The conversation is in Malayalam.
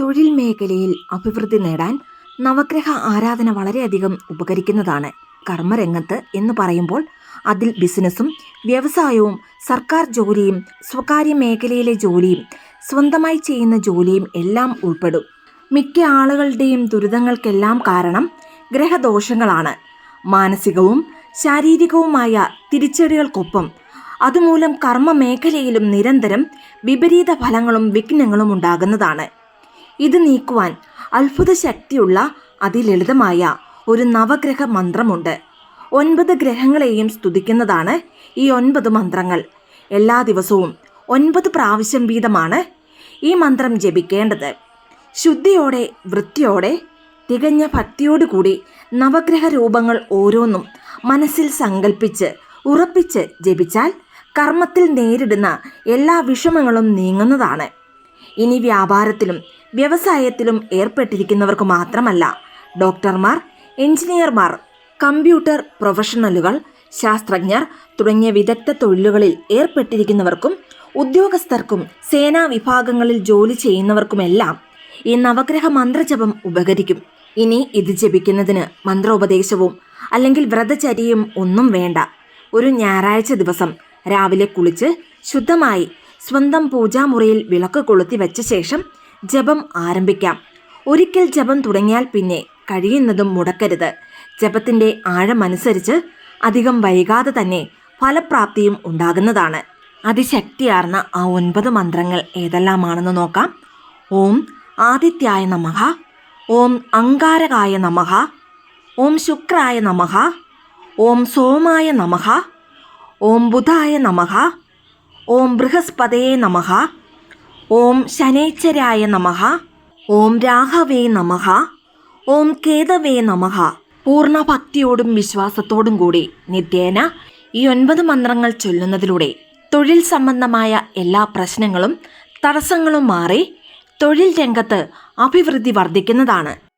തൊഴിൽ മേഖലയിൽ അഭിവൃദ്ധി നേടാൻ നവഗ്രഹ ആരാധന വളരെയധികം ഉപകരിക്കുന്നതാണ്. കർമ്മരംഗത്ത് എന്ന് പറയുമ്പോൾ അതിൽ ബിസിനസ്സും വ്യവസായവും സർക്കാർ ജോലിയും സ്വകാര്യ മേഖലയിലെ ജോലിയും സ്വന്തമായി ചെയ്യുന്ന ജോലിയും എല്ലാം ഉൾപ്പെടും. മിക്ക ആളുകളുടെയും ദുരിതങ്ങൾക്കെല്ലാം കാരണം ഗ്രഹദോഷങ്ങളാണ്. മാനസികവും ശാരീരികവുമായ തിരിച്ചടികൾക്കൊപ്പം അതുമൂലം കർമ്മ മേഖലയിലും നിരന്തരം വിപരീത ഫലങ്ങളും വിഘ്നങ്ങളും ഉണ്ടാകുന്നതാണ്. ഇത് നീക്കുവാൻ അത്ഭുത ശക്തിയുള്ള അതിലളിതമായ ഒരു നവഗ്രഹ മന്ത്രമുണ്ട് ഒൻപത് ഗ്രഹങ്ങളെയും സ്തുതിക്കുന്നതാണ് ഈ ഒൻപത് മന്ത്രങ്ങൾ. എല്ലാ ദിവസവും ഒൻപത് പ്രാവശ്യം വീതമാണ് ഈ മന്ത്രം ജപിക്കേണ്ടത്. ശുദ്ധിയോടെ വൃത്തിയോടെ തികഞ്ഞ ഭക്തിയോടുകൂടി നവഗ്രഹ രൂപങ്ങൾ ഓരോന്നും മനസ്സിൽ സങ്കല്പിച്ച് ഉറപ്പിച്ച് ജപിച്ചാൽ കർമ്മത്തിൽ നേരിടുന്ന എല്ലാ വിഷമങ്ങളും നീങ്ങുന്നതാണ്. ഇനി വ്യാപാരത്തിലും വ്യവസായത്തിലും ഏർപ്പെട്ടിരിക്കുന്നവർക്ക് മാത്രമല്ല ഡോക്ടർമാർ എഞ്ചിനീയർമാർ കമ്പ്യൂട്ടർ പ്രൊഫഷണലുകൾ ശാസ്ത്രജ്ഞർ തുടങ്ങിയ വിദഗ്ധ തൊഴിലുകളിൽ ഏർപ്പെട്ടിരിക്കുന്നവർക്കും ഉദ്യോഗസ്ഥർക്കും സേനാ വിഭാഗങ്ങളിൽ ജോലി ചെയ്യുന്നവർക്കുമെല്ലാം ഈ നവഗ്രഹ മന്ത്രജപം ഉപകരിക്കും. ഇനി ഇത് ജപിക്കുന്നതിന് മന്ത്രോപദേശവും അല്ലെങ്കിൽ വ്രതചര്യയും ഒന്നും വേണ്ട. ഒരു ഞായറാഴ്ച ദിവസം രാവിലെ കുളിച്ച് ശുദ്ധമായി സ്വന്തം പൂജാമുറിയിൽ വിളക്ക് കൊളുത്തി വെച്ച ശേഷം ജപം ആരംഭിക്കാം. ഒരിക്കൽ ജപം തുടങ്ങിയാൽ പിന്നെ കഴിയുന്നതും മുടക്കരുത്. ജപത്തിന്റെ ആഴമനുസരിച്ച് അധികം വൈകാതെ തന്നെ ഫലപ്രാപ്തിയും ഉണ്ടാകുന്നതാണ്. അതിശക്തിയാർന്ന ആ ഒൻപത് മന്ത്രങ്ങൾ ഏതെല്ലാമാണെന്ന് നോക്കാം. ഓം ആദിത്യായ നമഹ ഓം അങ്കാരകായ നമഹ ഓം ശുക്രായ നമഹ ഓം സോമായ നമഹ ഓം ബുധായ നമഃ ഓം ബൃഹസ്പതയെ നമഃ. ഓം ശനേച്ചരായ നമഃ. ഓം രാഘവേ നമഃ. ഓം കേതവേ നമഃ. പൂർണ ഭക്തിയോടും വിശ്വാസത്തോടും കൂടി നിത്യേന ഈ ഒൻപത് മന്ത്രങ്ങൾ ചൊല്ലുന്നതിലൂടെ തൊഴിൽ സംബന്ധമായ എല്ലാ പ്രശ്നങ്ങളും തടസ്സങ്ങളും മാറി തൊഴിൽ രംഗത്ത് അഭിവൃദ്ധി വർദ്ധിക്കുന്നതാണ്.